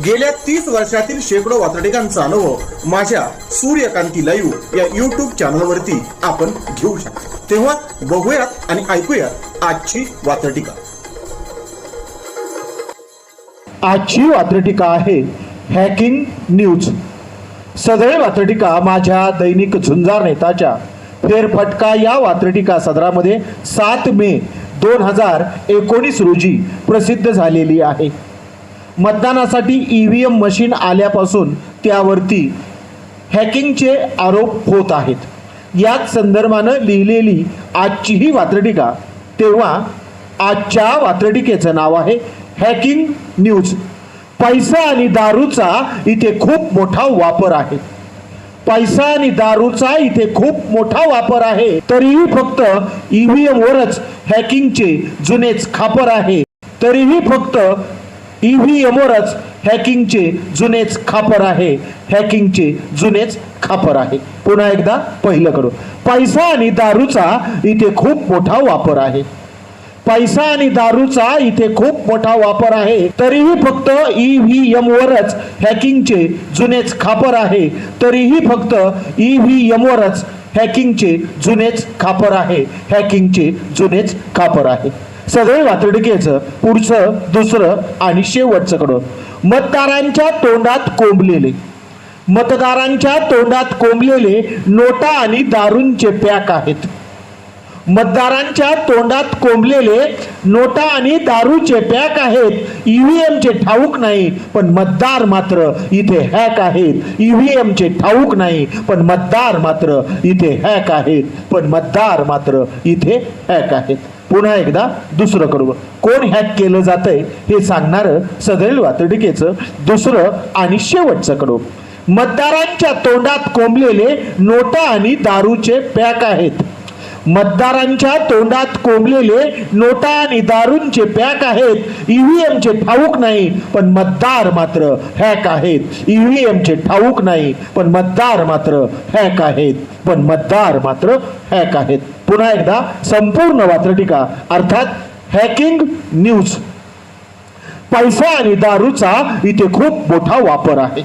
गेल्या तीस वर्षातील शेकडो वातडिकांचा अनुभव माझ्या सूर्यकांती लाईव्ह या युट्यूब चॅनलवरती आपण घेऊ शकतो. तेव्हा बघूयात आणि ऐकूयात आजची वातडिका आजची वात्रटिका आहे हॅकिंग न्यूज सदळे वात्रटिका माझ्या दैनिक झुंजार नेताच्या फेरफटका या वात्रटिका सदरामध्ये सात मे दोन हजार एकोणीस रोजी प्रसिद्ध झालेली आहे. मतदानासाठी ई व्ही एम मशीन आल्यापासून त्यावरती हॅकिंगचे आरोप होत आहेत. याच संदर्भानं लिहिलेली आजची ही वात्रटिका तेव्हा आजच्या वात्रटिकेचं नाव आहे हॅकिंग न्यूज पैसा आणि दारूचा इथे खूप मोठा वापर आहे. पैसा आणि दारूचा इथे खूप मोठा वापर आहे. तरीही फक्त ईव्हीएम वरच हॅकिंगचे जुनेच खापर आहे. तरीही फक्त ईव्हीएम वरच हॅकिंगचे जुनेच खापर आहे. हॅकिंगचे जुनेच खापर आहे. पुन्हा एकदा पहिलं करू पैसा आणि दारूचा इथे खूप मोठा वापर आहे. पैसा आणि दारूचा इथे खूप मोठा वापर आहे. तरीही फक्त ई व्ही एम वरच हॅकिंगचे जुनेच खापर आहे. तरीही फक्त ई व्ही एम वरच हॅकिंगचे जुनेच खापर आहे. हॅकिंगचे जुनेच खापर आहे. सगळे वातडिकेचं पुढचं दुसरं आणि शेवटचं कडं मतदारांच्या तोंडात कोंबलेले. मतदारांच्या तोंडात कोंबलेले नोटा आणि दारूंचे पॅक आहेत. मतदारांच्या तोंडात कोंबलेले नोटा आणि दारूचे पॅक आहेत. ईव्हीएमचे ठाऊक नाही पण मतदार मात्र इथे हॅक आहेत. ईव्हीएमचे ठाऊक नाही पण मतदार मात्र इथे हॅक आहेत. पण मतदार मात्र इथे हॅक आहेत. पुन्हा एकदा दुसरं करू. कोण हॅक केलं जातंय हे सांगणारं सदैल वातडिकेचं दुसरं आणि शेवटचं कडवं मतदारांच्या तोंडात कोंबलेले नोटा आणि दारूचे पॅक आहेत. मतदारांच्या तोंडात कोंबलेले नोटा आणि दारूंचे पॅक आहेत. ईव्हीएमचे ठाऊक नाही पण मतदार मात्र हॅक आहेत. ईव्हीएमचे ठाऊक नाही पण मतदार मात्र हॅक आहेत. पण मतदार मात्र हॅक आहेत. पुन्हा एकदा संपूर्ण वात्रटिका अर्थात हॅकिंग न्यूज पैसा आणि दारूचा इथे खूप मोठा वापर आहे.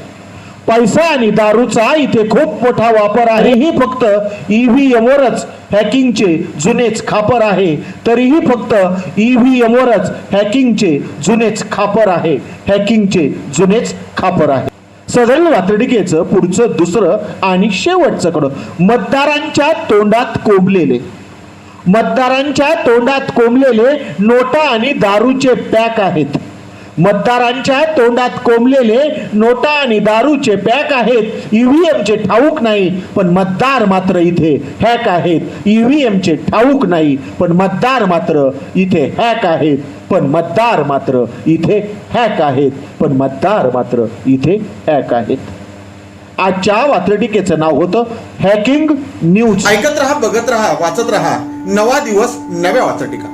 पैसा आणि दारूचा इथे खूप मोठा वापर आहे. ही फक्त ईव्हीएम वरच हॅकिंगचे जुनेच खापर आहे. तरीही फक्त ईव्हीएम वरच हॅकिंगचे जुनेच खापर आहे. हॅकिंगचे जुनेच खापर आहे. सदैल वातडिकेचं पुढचं दुसरं आणि शेवटचं कडं. मतदारांच्या तोंडात कोंबलेले. मतदारांच्या तोंडात कोंबलेले नोटा आणि दारूचे पॅक आहेत. मतदारांच्या तोंडात कोंबलेले नोटा आणि दारूचे पॅक आहेत. ईव्हीएमचे ठाऊक नाही पण मतदार मात्र इथे हॅक आहेत. ईव्हीएमचे ठाऊक नाही पण मतदार मात्र इथे हॅक आहेत. पण मतदार मात्र इथे हॅक आहेत. पण मतदार मात्र इथे हॅक आहेत. आजच्या वात्रटिकेचं नाव होतं हॅकिंग न्यूज ऐकत रहा बघत रहा वाचत रहा. नवा दिवस नव्या वात्रटिका.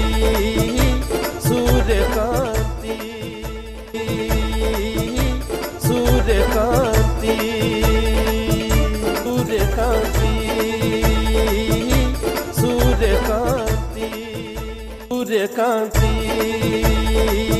सूर्यकांती सूर्यकांती सूर्यकांती सूर्यकांती